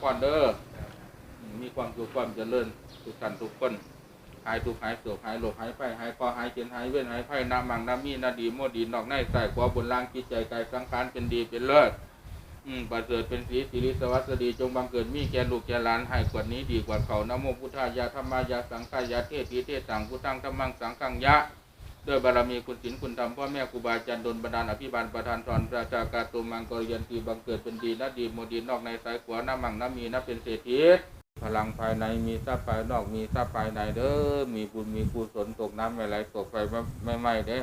พรเด้อมีความสุขความเจริญทุกท่านทุกคนหายทุกข์หายโศกหายโรคหายไฟหายคอหายเจ็บหายเว้นหายไฟนามังนามีนาดีโมดีนอกในใส่ขวาบนล่างจิตใจกายสังขารเป็นดีเป็นเลิศอืมประเสริฐเป็นสีสิริสวัสดีจงบังเกิดมีแก่ลูกแก่หลานให้กว่านี้ดีกว่าเขานะโมพุทธายาธรรมายาสังขายาเทศีเทศสังพุทธังธรรมังสังฆังยะ ด้วยบารมีคุณศีลคุณธรรมพ่อแม่ครูบาอาจารย์ดลบันดาลอภิบาลประธานสอนประชากาตุมังกรยันตีบังเกิดเป็นดีนะดีโมดีนอกในสายขวาน้ำมังน้ำมีนะเป็นเศรษฐีพลังภายในมีทรัพย์ภายนอกมีทรัพย์ภายในเด้อมีบุญมีกุศลตกน้ำไม่ไหลตกไฟไม่ไม่ไหม้เด้อ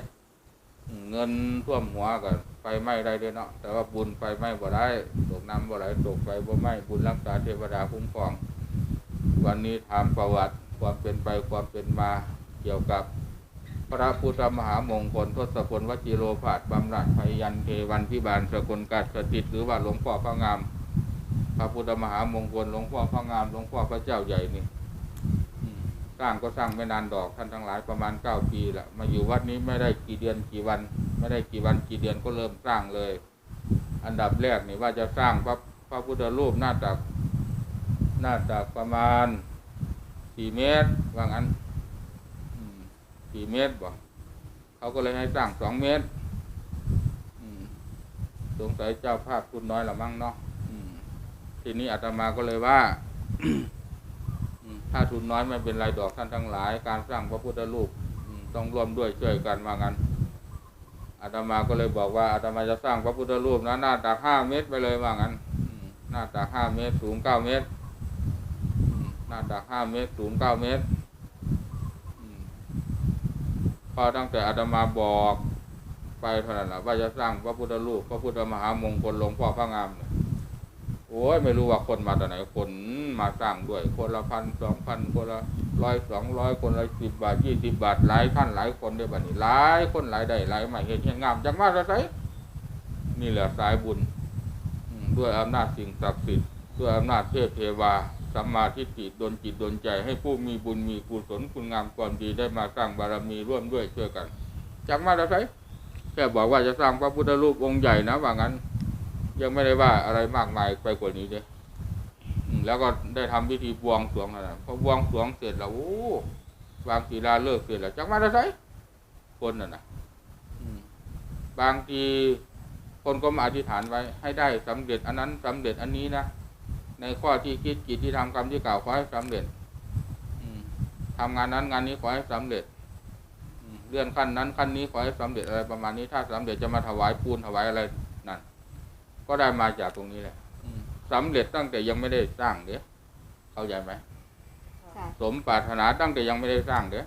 เงินท่วมหัวก็ไฟไหม้ได้เด้เนาะแต่ว่าบุญไฟไหม้บ่ได้ตกน้ำบ่ไหลตกไฟบ่ไหม้บุญรักษาเทวดาคุ้มครอง วันนี้ถามประวัติความเป็นไปความเป็นมาเกี่ยวกับ พระพุทธมหามงคลทศพลวชิโรภาสบำรัดภัยยันเทวันพิบาลสกลกัดสถิตหรือว่าหลวงพ่อพระงาม พระพุทธมหามงคลหลวงพ่อพระงามหลวงพ่อพระเจ้าใหญ่นี่สร้างก็สร้างไม่นานดอกท่านทั้งหลายประมาณเก้าปีละมาอยู่วัดนี้ไม่ได้กี่เดือนกี่วัน ไม่ได้กี่วันกี่เดือนก็เริ่มสร้างเลย อันดับแรกนี่ว่าจะสร้างพระพระพุทธรูปหน้าตักหน้าตักประมาณสี่เมตรว่างั้น สี่เมตรบ่เขาก็เลยให้สร้างสองเมตรสงสัยเจ้าภาพคุณน้อยละมั้งเนาะทีนี้อาตมาก็เลยว่าถ้าทุนน้อยไม่เป็นไรดอกท่านทั้งหลาย การสร้างพระพุทธรูปต้องร่วมด้วยช่วยกันว่างั้นอาตมาก็เลยบอกว่าอาตมาจะสร้างพระพุทธรูปนะหน้าตักห้าเมตรไปเลยว่างั้นหน้าตักห้าเมตรสูงเก้าเมตรหน้าตักห้าเมตรสูงเก้าเมตร พอตั้งแต่อาตมาบอกไปเท่านั้นแหละว่าจะสร้างพระพุทธรูปพระพุทธมหามงคลหลวงพ่อพระงามเนี่ยโอ้ยไม่รู้ว่าคนมาแต่ไหนคนมาสร้างด้วย คนละพันสองพันคนละร้อยสองร้อยคนละสิบบาทยี่สิบบาทหลายท่านหลายคนเดียบัดนี้หลายคนหลายได้หลายใหม่เห็นเห็นงามจังมาจะไสนี่แหละสายบุญด้วยอำนาจสิ่งศักดิ์สิทธิ์ด้วยอำนาจเทพเทวา สัมมาทิฏฐิดลจิตดลใจให้ผู้มีบุญมีกุศลคุณงามความดีได้มาสร้างบารมีร่วมด้วยช่วยกันจากมาแล้วใช่แค่บอกว่าจะสร้างพระพุทธรูปองค์ใหญ่นะว่างั้น ยังไม่ได้ว่าอะไรมากมายไปกว่านี้เด้อืมแล้วก็ได้ทำพิธีบวงสรวงนะพอบวงสรวงเสร็จแล้วโอ้วางศิลาเลิกเสร็จแล้วจากมาแล้วใช่คนน่ะนะบางทีคนก็มาอธิษฐานไว้ให้ได้สำเร็จอันนั้นสำเร็จอันนี้นะ ในข้อที่คิดจิตที่ทำกรรมที่กล่าวขอให้สำเร็จอืมทำงานนั้นงานนี้ขอให้สำเร็จอืมเลื่อนขั้นนั้นขั้นนี้ขอให้สำเร็จอะไรประมาณนี้ถ้าสำเร็จจะมาถวายปูนถวายอะไรนั่นก็ได้มาจากตรงนี้แหละอืมสำเร็จตั้งแต่ยังไม่ได้สร้างเด้อเข้าใจไหมค่ะสมปรารถนาตั้งแต่ยังไม่ได้สร้างเด้อ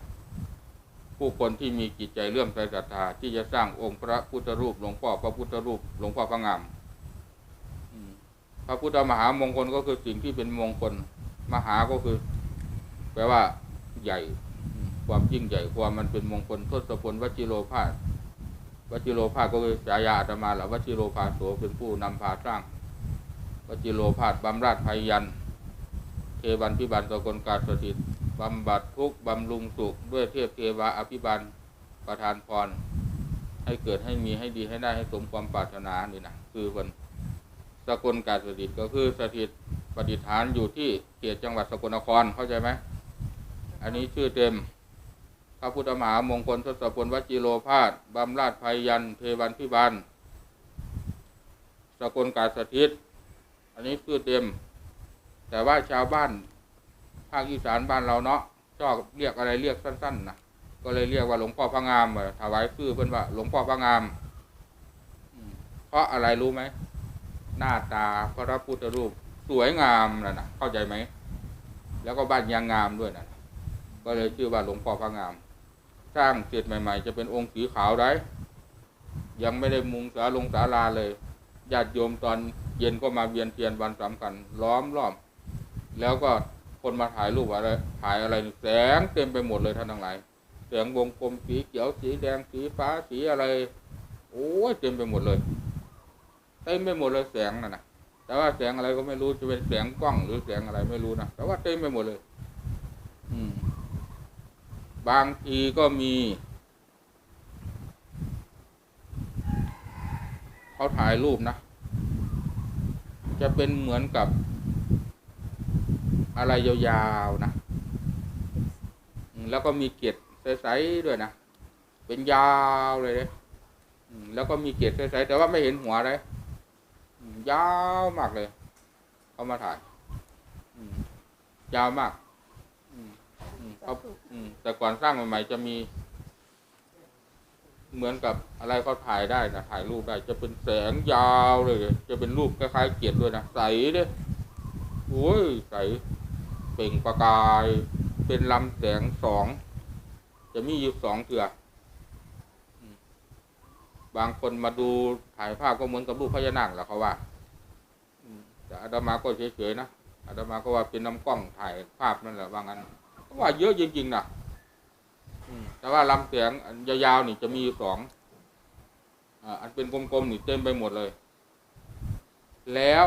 ผู้คนที่มีจิตใจเลื่อมใสศรัทธาที่จะสร้างองค์พระพุทธรูปหลวงพ่อพระพุทธรูปหลวงพ่อพระงามอืมพ ระพุทธมหามงคลก็คือสิ่งที่เป็นมงคล มหาก็คือ แปลว่าใหญ่ ความยิ่งใหญ่ความมันเป็นมงคลทศพลวชิโรภาสวชิโรภาสก็คือฉายาอาตมาละวชิโรภาโสเป็นผู้นำพาสร้างวชิโรภาสบำราดภัยยันเทวันพิบันสกลกาสถิตบำบัดทุกบำรุงสุข ด้วยเทพเทวาอภิบาลประทานพร ให้เกิดให้มีให้ดีให้ได้ให้สมความปรารถนานี่นะคือวัน สกลกาสถิตก็คือสถิตปฏิฐานอยู่ที่เขตจังหวัดสกลนครเข้าใจไหมอันนี้ชื่อเต็มพระพุทธมหามงคลทศพลวชิโรภาสบำราดภัยยันเทวันพิบาลสกลกาสถิต อันนี้ชื่อเต็ม แต่ว่าชาวบ้านภาคอีสานบ้านเราเนาะชอบเรียกอะไรเรียกสั้นๆนะก็เลยเรียกว่าหลวงพ่อพระงามถวายชื่อเพื่อนว่าหลวงพ่อพระงาม เพราะอะไรรู้ไหม หน้าตาพระพุทธรูปสวยงามนะนะเข้าใจไหม แล้วก็บ้านยางงามด้วยนะก็เลยชื่อว่าหลวงพ่อพระงาม สร้างเสร็จใหม่ ๆ จะเป็นองค์สีขาวได้ ยังไม่ได้มุงสาลงศาลาเลยญาติโยมตอนเย็นก็มาเวียนเทียนวันสำคัญล้อมรอบ แล้วก็คนมาถ่ายรูปอะไรถ่ายอะไรแสงเต็มไปหมดเลยท่านทั้งหลายแสงวงกลมสีเขียวสีแดงสีฟ้าสีอะไร โอ้ยเต็มไปหมดเลย เต็มไปหมดเลยแสงน่ะนะแต่ว่าแสงอะไรก็ไม่รู้จะเป็นแสงกล้องหรือแสงอะไรไม่รู้นะแต่ว่าเต็มไปหมดเลย อืม บางทีก็มีเขาถ่ายรูปนะจะเป็นเหมือนกับ อะไรยาวๆนะแล้วก็มีเกล็ดใสๆด้วยนะเป็นยาวเลยเลยแล้วก็มีเกล็ดใสๆแต่ว่าไม่เห็นหัวเลย ยาวมากเลยเขามาถ่ายอืมยาวมากอืมอืมเขาอืมแต่ก่อนสร้างใหม่ๆจะมี เหมือนกับอะไรเขาถ่ายได้นะถ่ายรูปได้ จะเป็นแสงยาวเลย จะเป็นรูปคล้ายๆเกล็ดด้วยนะใสเลยโอ้ยใสเปล่งประกาย เป็นลำแสงสอง จะมีอยู่สองเถื่ออืม บางคนมาดูถ่ายภาพก็เหมือนกับรูปพญานาคแหละเขาว่าแต่อาตมาก็เฉยๆนะอาตมาก็ว่าเป็นน้ำกล้องถ่ายภาพนั่นแหละว่างั้นก็ว่าเยอะจริงๆนะอแต่ว่าลำแสงอันยาวๆนี่จะมีสองอันเป็นกลมๆนี่เต็มไปหมดเลย แล้ว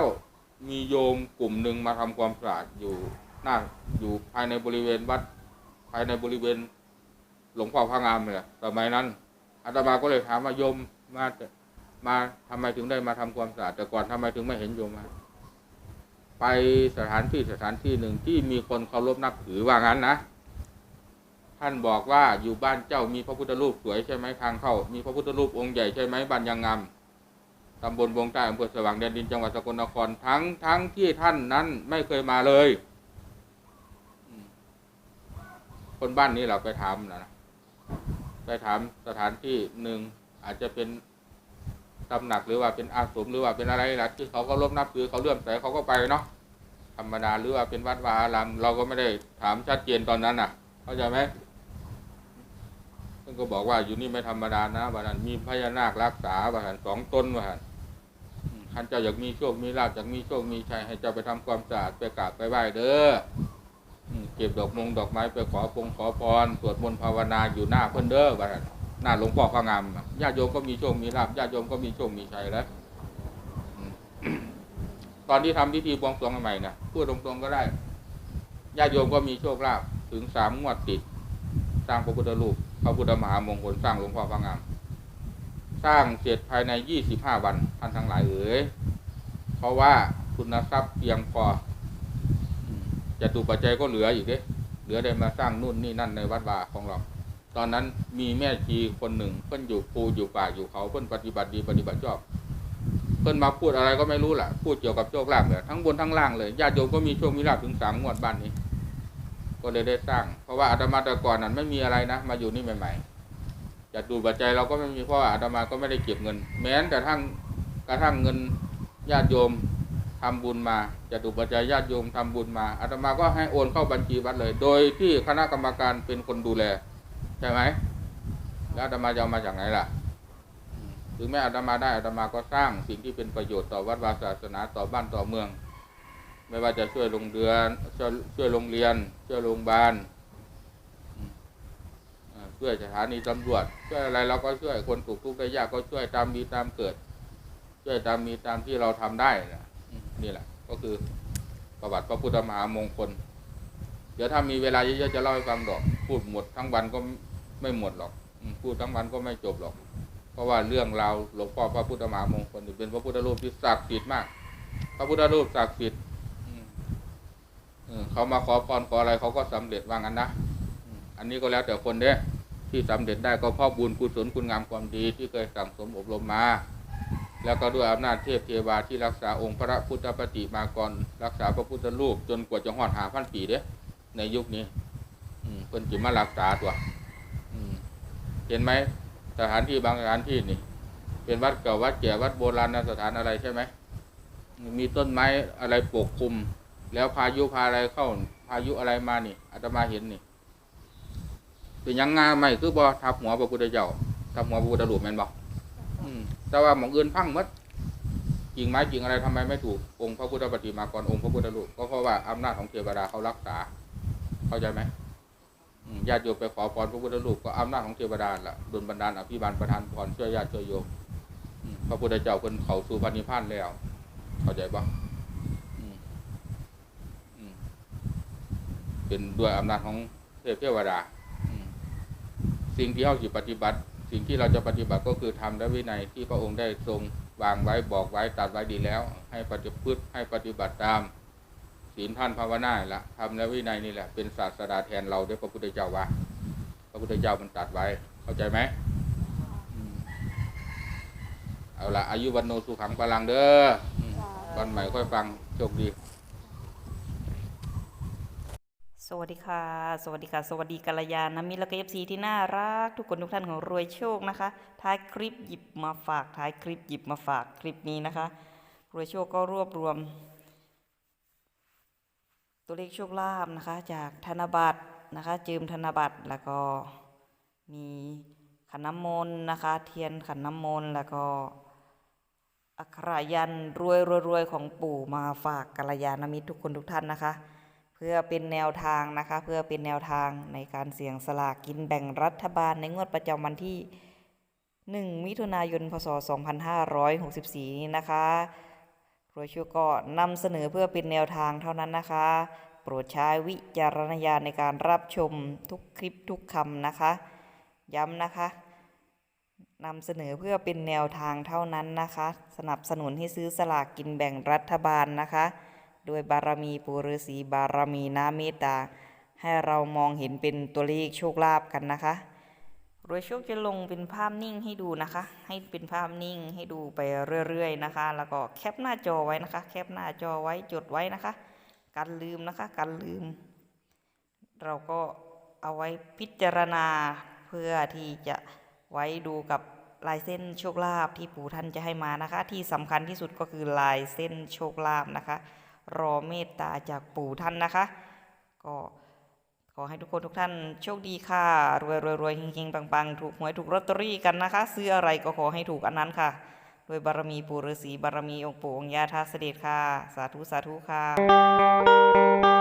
มีโยมกลุ่มหนึ่งมาทำความสะอาดอยู่หน้าอยู่ภายในบริเวณวัด ภายในบริเวณหลวงพ่อพระงามเลยสมัยนั้น อาตมาก็เลยถามว่าโยมมามาทำไมถึงได้มาทำความสะอาดแต่ก่อนทำไมถึงไม่เห็นโยมมาไปสถานที่สถานที่หนึ่งที่มีคนเคารพนับถือว่างั้นนะท่านบอกว่าอยู่บ้านเจ้ามีพระพุทธรูปสวยใช่ไหมทางเข้ามีพระพุทธรูปองค์ใหญ่ใช่ไหมบ้านยางงามตำบลวงใต้อำเภอสว่างแดนดินจังหวัดสกลนครทั้งทั้งที่ท่านนั้นไม่เคยมาเลย คนบ้านนี้เราไปถามนะ ไปถามสถานที่หนึ่งอาจจะเป็นตำหนักหรือว่าเป็นอาสมหรือว่าเป็นอะไรล่ะที่เขาก็รบนับถือเขาเลื่อมใสเขาก็ไปเนาะธรรมดาหรือว่าเป็นวัดวาอารามเราก็ไม่ได้ถามชัดเจนตอนนั้นน่ะ เข้าใจไหมท่านก็บอกว่าอยู่นี่ไม่ธรรมดานะว่านั้นมีพญานาครักษาว่านั้นสองต้นว่านั้นท่านเจ้าอยากมีโชคมีลาภอยากมีโชคมีชัยให้เจ้าไปทำความสะอาดไปกราบไปไหว้เด้อ เก็บดอกมงดอกไม้ไปขอพงขอพรสวดมนต์ภาวนาอยู่หน้าเพิ่นเด้อว่าซั่นหน้าหลวงพ่อพระงามญาติโยมก็มีโชคมีลาภญาติโยมก็มีโชคมีชัยแล้วตอนที่ทำพิธีบวงสรวงใหม่นะพูดตรงๆก็ได้ญาติโยมก็มีโชคลาภถึงสามงวดติด สร้างพระพุทธรูปพระพุทธมหามงคลสร้างหลวงพ่อพระงาม สร้างเสร็จภายในยี่สิบห้าวันท่านทั้งหลายเอ๋ยเพราะว่าคุณทรัพย์เพียงพอ จะดูปัจจัยก็เหลืออีกเด้เหลือได้มาสร้างนู่นนี่นั่นในวัดวาของเรา ตอนนั้นมีแม่ชีคนหนึ่ง เพิ่นอยู่ภูอยู่ป่าอยู่เขาเพิ่นปฏิบัติดีปฏิบัติชอบ เพิ่นมาพูดอะไรก็ไม่รู้แหละพูดเกี่ยวกับโชคลาภเนี่ยทั้งบนทั้งล่างเลยญาติโยมก็มีโชคมีลาภถึงสามงวดบ้านนี้ ก็เลยได้สร้าง เพราะว่าอาตมาแต่ก่อนนั้นไม่มีอะไรนะ มาอยู่นี่ใหม่ๆจะดูปัจจัยเราก็ไม่มีเพราะอาตมาก็ไม่ได้เก็บเงิน แม้แต่ทั้งกระทั่งเงินญาติโยม ทำบุญมาจะดูปัจจัยญาติโยมทำบุญมาอาตมาก็ให้โอนเข้าบัญชีวัดเลย โดยที่คณะกรรมการเป็นคนดูแลใช่ไหมแล้วอาตมาจะเอามาจากไหนล่ะถึงแม้อาตมาได้อาตมาก็สร้างสิ่งที่เป็นประโยชน์ต่อวัดวาศาสนาต่อบ้านต่อเมือง ไม่ว่าจะช่วยโรงเรือนช่วยช่วยโรงเรียน ช่วยโรงพยาบาลช่วยสถานีตำรวจช่วยอะไรเราก็ช่วยคนถูกทุกข์ได้ยากก็ช่วยตามมีตามเกิด ช่วยตามมีตามที่เราทำได้นะ นี่แหละ ก็คือประวัติพระพุทธมหามงคล เดี๋ยวถ้ามีเวลาเยอะๆจะเล่าให้ฟังดอก พูดหมดทั้งวันก็ไม่หมดหรอกพูดทั้งวันก็ไม่จบหรอก เพราะว่าเรื่องราวหลวงพ่อพระพุทธมหามงคลเป็นพระพุทธรูปที่ศักดิ์สิทธิ์มาก พระพุทธรูปศักดิ์สิทธิ์เขามาขอพรขออะไรเขาก็สำเร็จว่างั้นนะอันนี้ก็แล้วแต่คนเด้ที่สำเร็จได้ก็เพราะบุญกุศลคุณงามความดีที่เคยสั่งสมอบรมมา แล้วก็ด้วยอำนาจเทพเทวาที่รักษาองค์พระพุทธปฏิมากรรักษาพระพุทธรูปจนกว่าจะหอดหาพันปีเด้ในยุคนี้อืมเพิ่นจิมารักษาตัวอืเห็นไหมสถานที่บางสถานที่นี่ เป็นวัดเก่าวัดแก่วัดโบราณสถานอะไรใช่ไหมมีต้นไม้อะไรปกคลุม แล้วพายุพาอะไรเข้า พายุอะไรมานี่อาตมาเห็นนี่เป็นยังงาไม่คือบ่ทับหัวพระพุทธเจ้าทับหัวพระพุทธรูปแม่นบอก แต่ว่าหมองอื่นพังหมดกิ่งไม้กิ่งอะไรทำไมไม่ถูกองค์พระพุทธปฏิมากรองค์พระพุทธรูปก็เพราะว่าอำนาจของเทวดาเขารักษา เข้าใจไหมญาติโยมไปขอพรพระพุทธรูปก็อำนาจของเทวดาล่ะดลบันดาลอภิบาลประทานพรช่วยญาติช่วยโยมพระพุทธเจ้าคนเขาสู่พระนิพพานแล้ว เข้าใจปะเป็นด้วยอำนาจของเทพเทวดาสิ่งที่เขาสิปฏิบัติ สิ่งที่เราจะปฏิบัติก็คือทำและวินัยที่พระองค์ได้ทรงวางไว้บอกไว้ตัดไว้ดีแล้ว ให้ปฏิพฤติให้ปฏิบัติตามศีลท่านภาวนาละทำและวินัยนี่แหละเป็นศาสดาแทนเราด้วยพระพุทธเจ้าว่าพระพุทธเจ้ามันตรัดไว้ เข้าใจไหมอืมเอาละอายุวันโนสุขังพลังเด้ออืมวันใหม่ค่อยฟังโชคดี ส วัสดีค่ะ สวัสดีค่ะ สวัสดีกัลยาณมิตรและก็เอฟซีที่น่ารัก ทุกคนทุกท่านของรวยโชคนะคะ ท้ายคลิปหยิบมาฝาก ท้ายคลิปหยิบมาฝากคลิปนี้นะคะ รวยโชคก็รวบรวม ตัวเลขโชคลาภนะคะ จากธนบัตรนะคะจืมธนบัตรแล้วก็มีขันน้ำมนต์นะคะ เทียนขันน้ำมนต์แล้วก็อักขรยันรวยรวยรวยของปู่มาฝากกัลยาณมิตรทุกคนทุกท่านนะคะ พื่อเป็นแนวทางนะคะ เพื่อเป็นแนวทางในการเสี่ยงสลากกินแบ่งรัฐบาลในงวดประจำวันที่ 1 มิถุนายน พศ 2564 นี้นะคะโรชั่วก็นำเสนอเพื่อเป็นแนวทางเท่านั้นนะคะ โปรดใช้วิจารณญาณในการรับชมทุกคลิปทุกคำนะคะ ย้ำนะคะนำเสนอเพื่อเป็นแนวทางเท่านั้นนะคะ สนับสนุนให้ซื้อสลากกินแบ่งรัฐบาลนะคะ โดยบารมีปุรสีบารมีน้าเมตตา ให้เรามองเห็นเป็นตัวเลขโชคลาภกันนะคะรวยโชคจะลงเป็นภาพนิ่งให้ดูนะคะ ให้เป็นภาพนิ่งให้ดูไปเรื่อยๆนะคะ แล้วก็แคปหน้าจอไว้นะคะ แคปหน้าจอไว้จดไว้นะคะกันลืมนะคะกันลืม เราก็เอาไว้พิจารณาเพื่อที่จะไว้ดูกับลายเส้นโชคลาภที่ปู่ท่านจะให้มานะคะ ที่สำคัญที่สุดก็คือลายเส้นโชคลาภนะคะ รอเมตตาจากปู่ท่านนะคะ ก็ขอให้ทุกคนทุกท่านโชคดีค่ะ รวยรวยรวยเฮงๆปังๆ ถูกหวยถูกลอตเตอรี่กันนะคะ ซื้ออะไรก็ขอให้ถูกอันนั้นค่ะโดยบารมีปู่ฤาษีบารมีองค์ปู่องค์ย่าท้าเสด็จค่ะ สาธุสาธุค่ะ